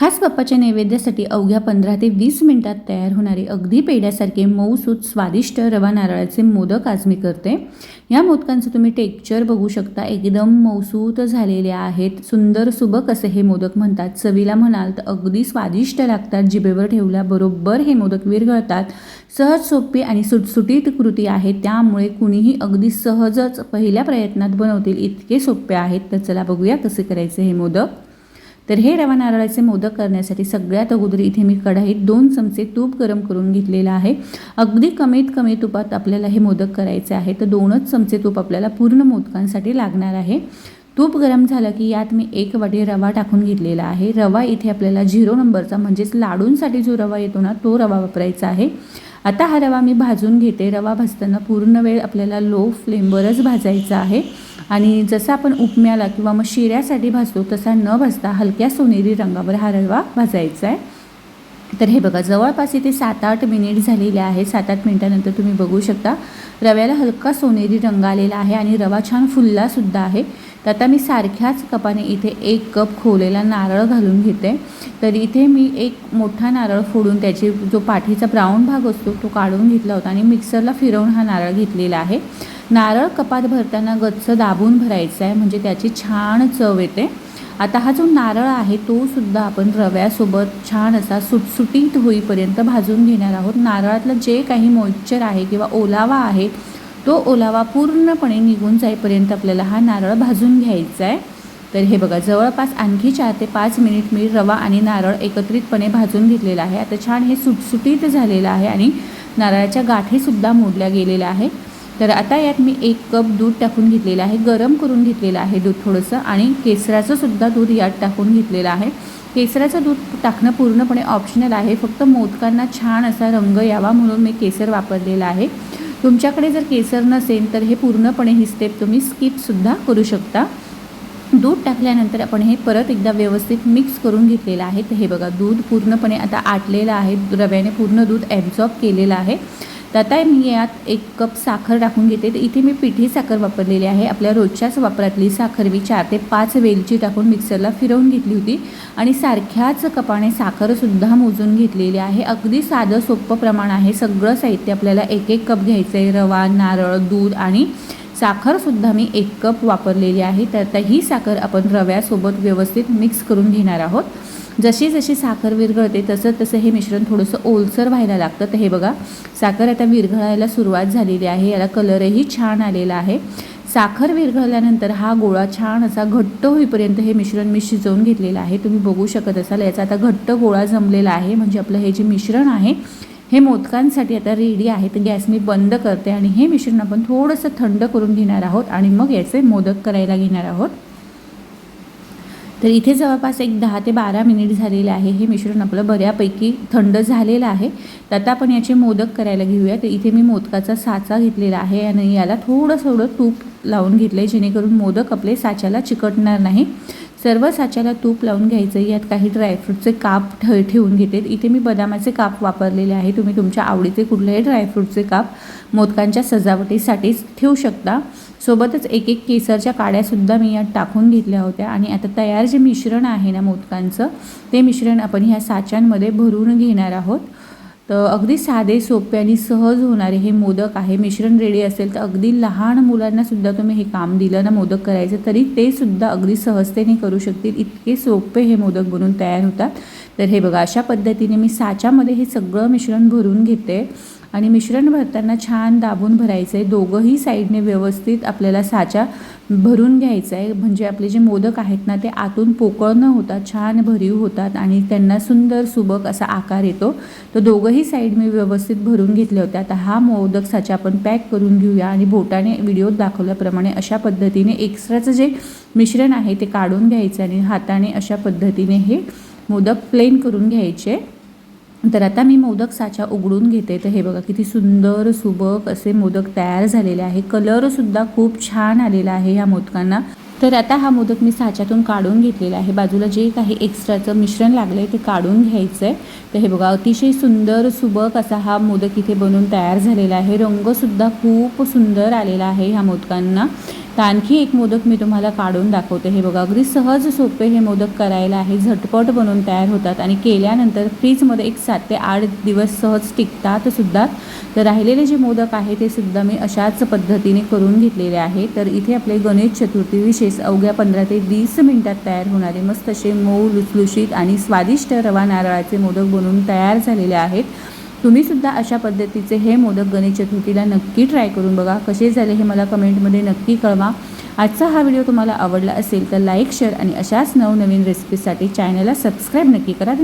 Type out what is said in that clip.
खास बाप्पाच्या नैवेद्यासाठी अवघ्या पंधरा ते वीस मिनिटात तयार होणारे अगदी पेढ्यासारखे मऊसूत स्वादिष्ट रवा नारळाचे मोदक आज मी करते. या मोदकांचं तुम्ही टेक्चर बघू शकता. एकदम मऊसूत झालेले आहेत. सुंदर सुबक असे हे मोदक म्हणतात. चवीला म्हणाल तर अगदी स्वादिष्ट लागतात. जिभेवर ठेवल्याबरोबर हे मोदक विरघळतात. सहज सोपी आणि सुटसुटीत कृती आहे. त्यामुळे कुणीही अगदी सहजच पहिल्या प्रयत्नात बनवतील इतके सोपे आहेत. तर चला बघूया कसे करायचे हे मोदक. तर हे रवा नारळाचे मोदक करण्यासाठी सगळ्यात अगोदर इथे मी कढाईत दोन चमचे तूप गरम करून घेतलेलं आहे. अगदी कमीत कमी तुपात आपल्याला हे मोदक करायचे आहे. तर दोनच चमचे तूप आपल्याला पूर्ण मोदकांसाठी लागणार आहे. तूप गरम झालं की यात मी एक वाटी रवा टाकून घेतलेला आहे. रवा इथे आपल्याला झिरो नंबरचा म्हणजेच लाडूंसाठी जो रवा येतो ना तो रवा वापरायचा आहे. आता हा रवा मी भाजून घेते. रवा भाजताना पूर्ण वेळ आपल्याला लो फ्लेमवरच भाजायचा आहे. आणि जसं आपण उपम्याला किंवा मग शिऱ्यासाठी भाजतो तसा न भाजता हलक्या सोनेरी रंगावर हा रवा भाजायचा आहे. तर हे बघा जवळपास इथे सात आठ मिनिट झालेले आहे. सात आठ मिनिटानंतर तुम्ही बघू शकता. रव्याला हलका सोनेरी रंग आलेला आहे आणि रवा छान फुललासुद्धा आहे. तर आता मी सारख्याच कपाने इथे एक कप खोवलेला नारळ घालून घेते. तर इथे मी एक मोठा नारळ फोडून त्याची जो पाठीचा ब्राऊन भाग असतो तो काढून घेतला होता आणि मिक्सरला फिरवून हा नारळ घेतलेला आहे. नारळ कपात भरताना गच्च दाबून भरायचा आहे म्हणजे त्याची छान चव येते. आता हा जो नारळ आहे तो सुद्धा आपण रव्यासोबत छान असा सुटसुटीत होईपर्यंत भाजून घेणार आहोत. नारळातलं जे काही मॉइश्चर आहे किंवा ओलावा आहे तो ओलावा पूर्णपणे निघून जाईपर्यंत आपल्याला हा नारळ भाजून घ्यायचा आहे तर हे बघा जवळपास आणखी चार ते पाच मिनिट मी रवा आणि नारळ एकत्रितपणे भाजून घेतलेला आहे. आता छान हे सुटसुटीत झालेलं आहे आणि नारळाच्या गाठीसुद्धा मोडल्या गेलेल्या आहे. तर आता यात मी एक कप दूध टाकून घेतलेलं आहे गरम करून घेतलेलं आहे दूध थोडंसं आणि केसराचं सुद्धा दूध यात टाकून घेतलेलं आहे. केसराचं दूध टाकणं पूर्णपणे ऑप्शनल आहे फक्त मोदकांना छान असा रंग यावा म्हणून मी केसर वापरलेला आहे. तुमच्याकडे जर केसर नसेल तर हे पूर्णपणे ही स्टेप तुम्ही स्किपसुद्धा करू शकता. दूध टाकल्यानंतर आपण हे परत एकदा व्यवस्थित मिक्स करून घेतलेलं आहे. तर हे बघा दूध पूर्णपणे आता आटलेलं आहे. रव्याने पूर्ण दूध ॲब्झॉर्ब केलेलं आहे. तर आता मी यात एक कप साखर टाकून घेते. तर इथे मी पिठी साखर वापरलेली आहे. आपल्या रोजच्याच वापरातली साखर मी चार ते पाच वेलची टाकून मिक्सरला फिरवून घेतली होती. आणि सारख्याच कपाने साखरसुद्धा मोजून घेतलेली आहे. अगदी साधं सोपं प्रमाण आहे. सगळं साहित्य आपल्याला एक एक कप घ्यायचं आहे रवा नारळ दूध आणि साखरसुद्धा मी एक कप वापरलेली आहे. तर ही साखर आपण रव्यासोबत व्यवस्थित मिक्स करून घेणार आहोत. जशी जशी साखर विरघळते तसं तसं हे मिश्रण थोडंसं ओलसर व्हायला लागतं. तर हे बघा साखर आता विरघळायला सुरुवात झालेली आहे. याला कलरही छान आलेला आहे. साखर विरघळल्यानंतर हा गोळा छान असा घट्ट होईपर्यंत हे मिश्रण मी शिजवून घेतलेलं आहे. तुम्ही बघू शकत असाल याचा आता घट्ट गोळा जमलेला आहे. म्हणजे आपलं हे जे मिश्रण आहे हे मोदकांसाठी आता रेडी आहे. तर गॅस मी बंद करते आणि हे मिश्रण आपण थोडंसं थंड करून घेणार आहोत आणि मग याचे मोदक करायला घेणार आहोत. तर इथे जवळपास एक दहा ते बारा मिनिट झालेले आहे. हे मिश्रण आपलं बऱ्यापैकी थंड झालेलं आहे. तर आता आपण याचे मोदक करायला घेऊया. तर इथे मी मोदकाचा साचा घेतलेला आहे आणि याला थोडं थोडं तूप लावून घेतलं आहे जेणेकरून मोदक आपले साच्याला चिकटणार नाही. सर्व साच्याला तूप लावून घ्यायचं. यात काही ड्रायफ्रूटचे काप ठ ठेवून घेते. इथे मी बदामाचे काप वापरलेले आहे. तुम्ही तुमच्या आवडीचे कुठलेही ड्रायफ्रूटचे काप मोदकांच्या सजावटीसाठीच ठेवू शकता. सोबतच एक एक केसरच्या काड्यासुद्धा मी यात टाकून घेतल्या होत्या. आणि आता तयार जे मिश्रण आहे ना मोदकांचं ते मिश्रण आपण ह्या साच्यांमध्ये भरून घेणार आहोत. तर अगदी साधे सोपे आणि सहज होणारे हे मोदक आहे. मिश्रण रेडी असेल तर अगदी लहान मुलांनासुद्धा तुम्ही हे काम दिलं ना मोदक करायचं तरी ते सुद्धा अगदी सहजतेने करू शकतील. इतके सोपे हे मोदक बनून तयार होतात. तर हे बघा अशा पद्धतीने मी साच्यामध्ये हे सगळं मिश्रण भरून घेते. आणि मिश्रण भरताना छान दाबून भरायचं आहे दोघंही साईडने व्यवस्थित आपल्याला साचा भरून घ्यायचा आहे म्हणजे आपले जे मोदक आहेत ना ते आतून पोकळ न होतात छान भरीव होतात आणि त्यांना सुंदर सुबक असा आकार येतो. तर दोघंही साईड मी व्यवस्थित भरून घेतले होते आता हा मोदक साचा आपण पॅक करून घेऊया आणि बोटाने व्हिडिओत दाखवल्याप्रमाणे अशा पद्धतीने एक्स्ट्राचं जे मिश्रण आहे ते काढून घ्यायचं आणि हाताने अशा पद्धतीने हे मोदक प्लेन करून घ्यायचे. तर आता मी मोदक साचा उघडून घेते. तर हे बघा किती सुंदर सुबक असे मोदक तयार झालेले आहे. कलरसुद्धा खूप छान आलेला आहे ह्या मोदकांना. तर आता हा मोदक मी साच्यातून काढून घेतलेला आहे. बाजूला जे काही एक्स्ट्राचं मिश्रण लागलं आहे ते काढून घ्यायचं आहे तर हे बघा अतिशय सुंदर सुबक असा हा मोदक इथे बनून तयार झालेला आहे. रंगसुद्धा खूप सुंदर आलेला आहे ह्या मोदकांना. तर आणखी एक मोदक मी तुम्हाला काढून दाखवते. हे बघा अगदी सहज सोपे हे मोदक करायला आहे. झटपट बनवून तयार होतात आणि केल्यानंतर फ्रीजमध्ये एक सात ते आठ दिवस सहज टिकतात सुद्धा. तर राहिलेले जे मोदक आहे ते सुद्धा मी अशाच पद्धतीने करून घेतलेले आहे. तर इथे आपले गणेश चतुर्थी विशेष अवघ्या पंधरा ते वीस मिनिटात तयार होणारे मस्त असे मऊ लुसलुशीत आणि स्वादिष्ट रवा नारळाचे मोदक बनवून तयार झालेले आहेत. तुम्ही सुद्धा अशा पद्धतीचे हे मोदक गणेश चतुर्थीला नक्की ट्राय करून बघा. कसे झाले हे मला कमेंटमध्ये नक्की कळवा. आजचा हा व्हिडिओ तुम्हाला आवडला असेल तर लाईक शेअर आणि अशाच नवनवीन रेसिपीसाठी चॅनलला सबस्क्राईब नक्की करा.